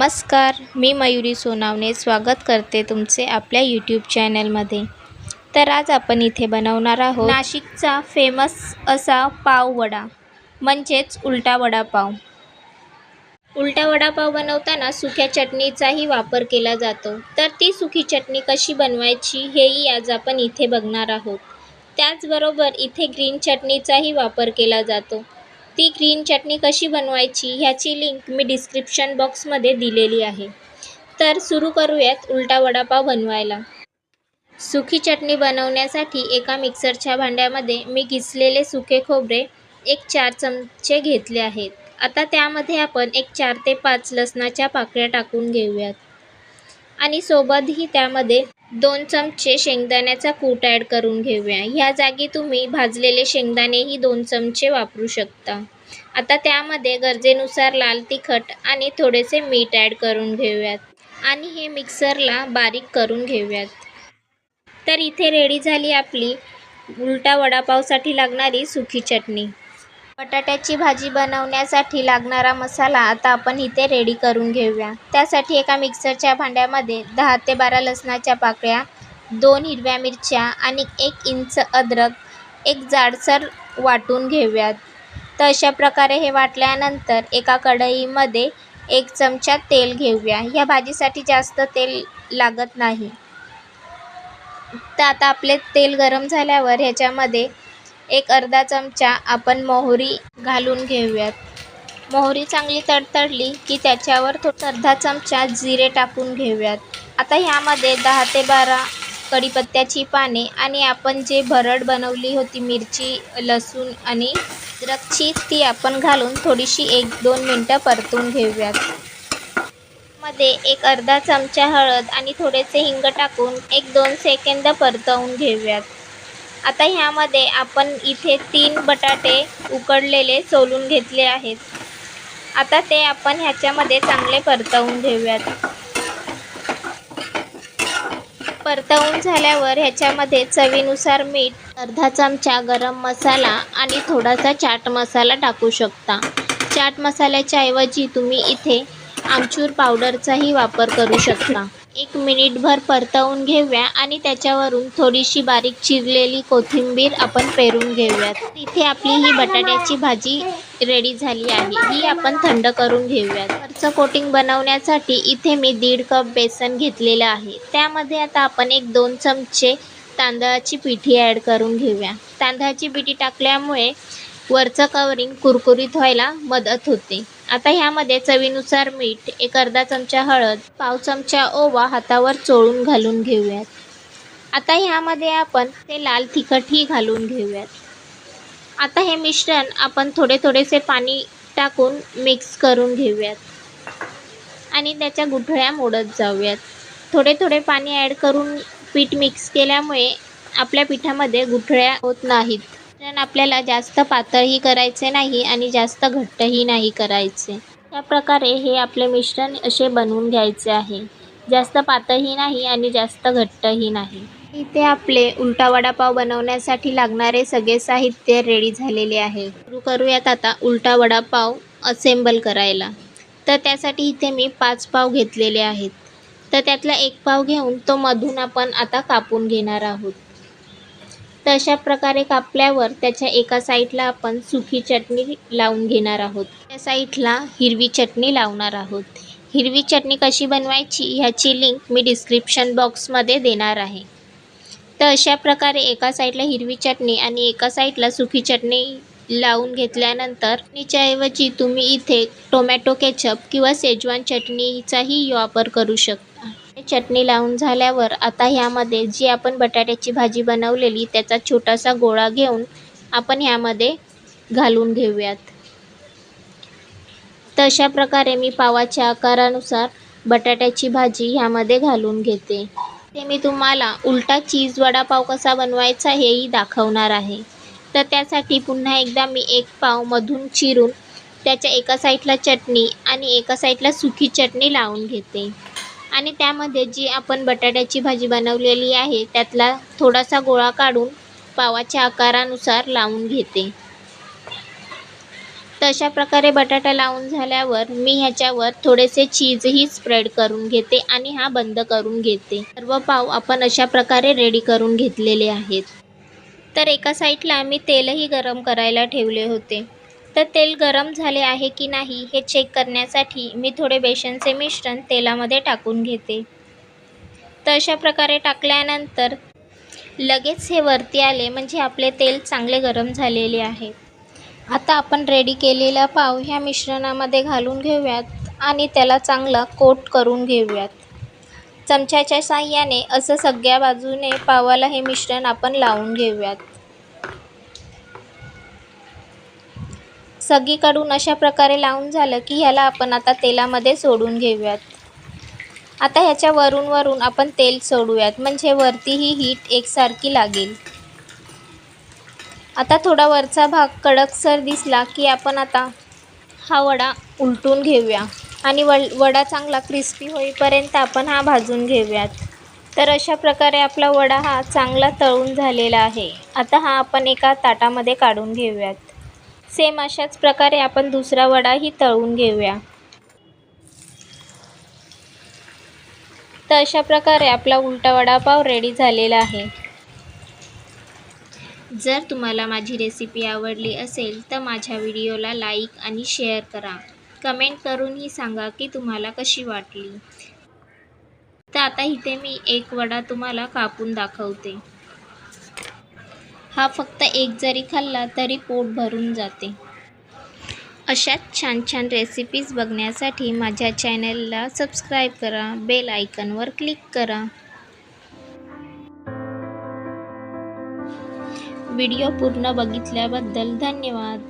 नमस्कार मी मयुरी सोनावणे स्वागत करते तुमचे आपल्या यूट्यूब चॅनलमध्ये तर आज आपण इथे बनवणार आहोत नाशिकचा फेमस असा पाव वडा म्हणजेच उलटा वडापाव. उलटा वडापाव बनवताना सुक्या चटणीचाही वापर केला जातो. तर ती सुकी चटणी कशी बनवायची हेही आज आपण इथे बघणार आहोत. त्याचबरोबर इथे ग्रीन चटणीचाही वापर केला जातो. ती ग्रीन चटणी कशी बनवायची ह्याची लिंक मी डिस्क्रिप्शन बॉक्समध्ये दिलेली आहे. तर सुरू करूयात उलटा वडापाव बनवायला. सुखी चटणी बनवण्यासाठी एका मिक्सरच्या भांड्यामध्ये मी घिसलेले सुके खोबरे एक चार चमचे घेतले आहेत. आता त्यामध्ये आपण एक चार ते पाच लसणाच्या पाकळ्या टाकून घेऊयात. आणि सोबतही त्यामध्ये दोन चमचे शेंगदाण्याचा कूट ॲड करून घेऊया. ह्या जागी तुम्ही भाजलेले शेंगदाणेही दोन चमचे वापरू शकता. आता त्यामध्ये गरजेनुसार लाल तिखट आणि थोडेसे मीठ ॲड करून घेऊयात. आणि हे मिक्सरला बारीक करून घेऊयात. तर इथे रेडी झाली आपली उलटा वडापावसाठी लागणारी सुकी चटणी. बटाट्याची भाजी बनवण्यासाठी लागणारा मसाला आता आपण इथे रेडी करून घेऊया. त्यासाठी एका मिक्सरच्या भांड्यामध्ये दहा ते बारा लसणाच्या पाकळ्या दोन हिरव्या मिरच्या आणि एक इंच अद्रक एक जाडसर वाटून घेऊयात. तर अशा प्रकारे हे वाटल्यानंतर एका कढईमध्ये एक चमचा तेल घेऊया. ह्या भाजीसाठी जास्त तेल लागत नाही. तर आता आपले तेल गरम झाल्यावर ह्याच्यामध्ये एक अर्धा चमचा आपण मोहरी घालून घेऊयात. मोहरी चांगली तडतडली की त्याच्यावर थोडं अर्धा चमचा जिरे टाकून घेऊयात. आता ह्यामध्ये दहा ते बारा कढीपत्त्याची पाने आणि आपण जे भरड बनवली होती मिरची लसूण आणि अद्रकची ती आपण घालून थोडीशी एक दोन मिनटं परतून घेऊयात. मध्ये एक अर्धा चमचा हळद आणि थोडेसे हिंग टाकून एक दोन सेकंद परतवून घेऊयात. आता ह्यामध्ये आपण इथे तीन बटाटे उकडलेले सोलून घेतले आहेत. आता ते आपण ह्याच्यामध्ये चांगले परतवून घेऊयात. परतवून झाल्यावर ह्याच्यामध्ये चवीनुसार मीठ अर्धा चमचा गरम मसाला आणि थोडासा चाट मसाला टाकू शकता. चाट मसाल्याच्या ऐवजी तुम्ही इथे आमचूर पावडरचाही वापर करू शकता. एक मिनिटभर परतवून घेऊया आणि त्याच्यावरून थोडीशी बारीक चिरलेली कोथिंबीर आपण पेरून घेऊयात. इथे आपली ही बटाट्याची भाजी रेडी झाली आहे. ही आपण थंड करून घेऊयात. वरचं कोटिंग बनवण्यासाठी इथे मी दीड कप बेसन घेतलेलं आहे. त्यामध्ये आता आपण एक दोन चमचे तांदळाची पिठी ॲड करून घेऊया. तांदळाची पिठी टाकल्यामुळे वरचं कवरिंग कुरकुरीत व्हायला मदत होते. आता ह्यामध्ये चवीनुसार मीठ एक अर्धा चमचा हळद पाव चमचा ओवा हातावर चोळून घालून घेऊयात. आता ह्यामध्ये आपण ते लाल तिखटही घालून घेऊयात. आता हे मिश्रण आपण थोडे थोडेसे पाणी टाकून मिक्स करून घेऊयात. आणि त्याच्या गुठळ्या मोडत जाऊयात. थोडे थोडे पाणी ॲड करून पीठ मिक्स केल्यामुळे आपल्या पिठामध्ये गुठळ्या होत नाहीत. मिश्रण आपल्याला जास्त पातळही करायचे नाही आणि जास्त घट्टही नाही करायचे. या प्रकारे हे आपले मिश्रण असे बनवून घ्यायचे आहे. जास्त पातळही नाही आणि जास्त घट्टही नाही. इथे आपले उलटा वडापाव बनवण्यासाठी लागणारे सगळे साहित्य रेडी झालेले आहे. सुरू करूयात आता उलटा वडापाव असेंबल करायला. तर त्यासाठी इथे मी पाच पाव घेतलेले आहेत. तर त्यातला एक पाव घेऊन तो मधून आपण आता कापून घेणार आहोत. तर अशा प्रकारे कापल्यावर त्याच्या एका साईडला आपण सुकी चटणी लावून घेणार आहोत. त्या साईडला हिरवी चटणी लावणार आहोत. हिरवी चटणी कशी बनवायची ह्याची लिंक मी डिस्क्रिप्शन बॉक्समध्ये देणार आहे. तर अशा प्रकारे एका साईडला हिरवी चटणी आणि एका साईडला सुकी चटणी लावून घेतल्यानंतर चटणीच्याऐवजी तुम्ही इथे टोमॅटो केचप किंवा सेजवान चटणीचाही वापर करू शकता. चटणी लावून झाल्यावर आता ह्यामध्ये जी आपण बटाट्याची भाजी बनवलेली त्याचा छोटासा गोळा घेऊन आपण ह्यामध्ये घालून घेऊयात. तशा प्रकारे मी पावाच्या आकारानुसार बटाट्याची भाजी ह्यामध्ये घालून घेते. ते मी तुम्हाला उलटा चीज वडापाव कसा बनवायचा हेही दाखवणार आहे. तर त्यासाठी पुन्हा एकदा मी एक पाव मधून चिरून त्याच्या एका साईडला चटणी आणि एका साईडला सुकी चटणी लावून घेते. आणि त्यामध्ये जी आपण बटाट्याची भाजी बनवलेली आहे त्यातला थोडासा गोळा काढून पावाच्या आकारानुसार लावून घेते. तशा प्रकारे बटाटा लावून झाल्यावर मी ह्याच्यावर थोडेसे चीजही स्प्रेड करून घेते आणि हा बंद करून घेते. सर्व पाव आपण अशा प्रकारे रेडी करून घेतलेले आहेत. तर एका साईडला मी तेलही गरम करायला ठेवले होते. तर तेल गरम झाले आहे की नाही हे चेक करण्यासाठी मी थोडे बेसनचे मिश्रण तेलामध्ये टाकून घेते. तर अशा प्रकारे टाकल्यानंतर लगेच हे वरती आले म्हणजे आपले तेल चांगले गरम झालेले आहे. आता आपण रेडी केलेला पाव ह्या मिश्रणामध्ये घालून घेऊयात आणि त्याला चांगला कोट करून घेऊयात. चमच्याच्या साह्याने असं सगळ्या बाजूने पावाला हे मिश्रण आपण लावून घेऊयात. सगळीकडून अशा प्रकारे लावून झालं की ह्याला आपण आता तेलामध्ये सोडून घेऊयात. आता ह्याच्या वरून वरून आपण तेल सोडूयात. म्हणजे वरती ही हीट एकसारखी लागेल. आता थोडा वरचा भाग कडकसर दिसला की आपण आता हा वडा उलटून घेऊया. आणि वड वडा चांगला क्रिस्पी होईपर्यंत आपण हा भाजून घेऊयात. तर अशा प्रकारे आपला वडा हा चांगला तळून झालेला आहे. आता हा आपण एका ताटामध्ये काढून घेऊयात. सेम अशाच प्रकारे आपण दुसरा वडाही तळून घेऊया. तर अशा प्रकारे आपला उलटा वडापाव रेडी झालेला आहे. जर तुम्हाला माझी रेसिपी आवडली असेल तर माझ्या व्हिडिओला लाईक आणि शेअर करा. कमेंट करूनही सांगा की तुम्हाला कशी वाटली. तर आता इथे मी एक वडा तुम्हाला कापून दाखवते. हा फक्त एक जरी खाल्ला तरी पोट भरून जाते. अशाच छान छान रेसिपीज बघण्यासाठी माझ्या चॅनलला सबस्क्राईब करा बेल आयकनवर क्लिक करा. व्हिडिओ पूर्ण बघितल्याबद्दल धन्यवाद.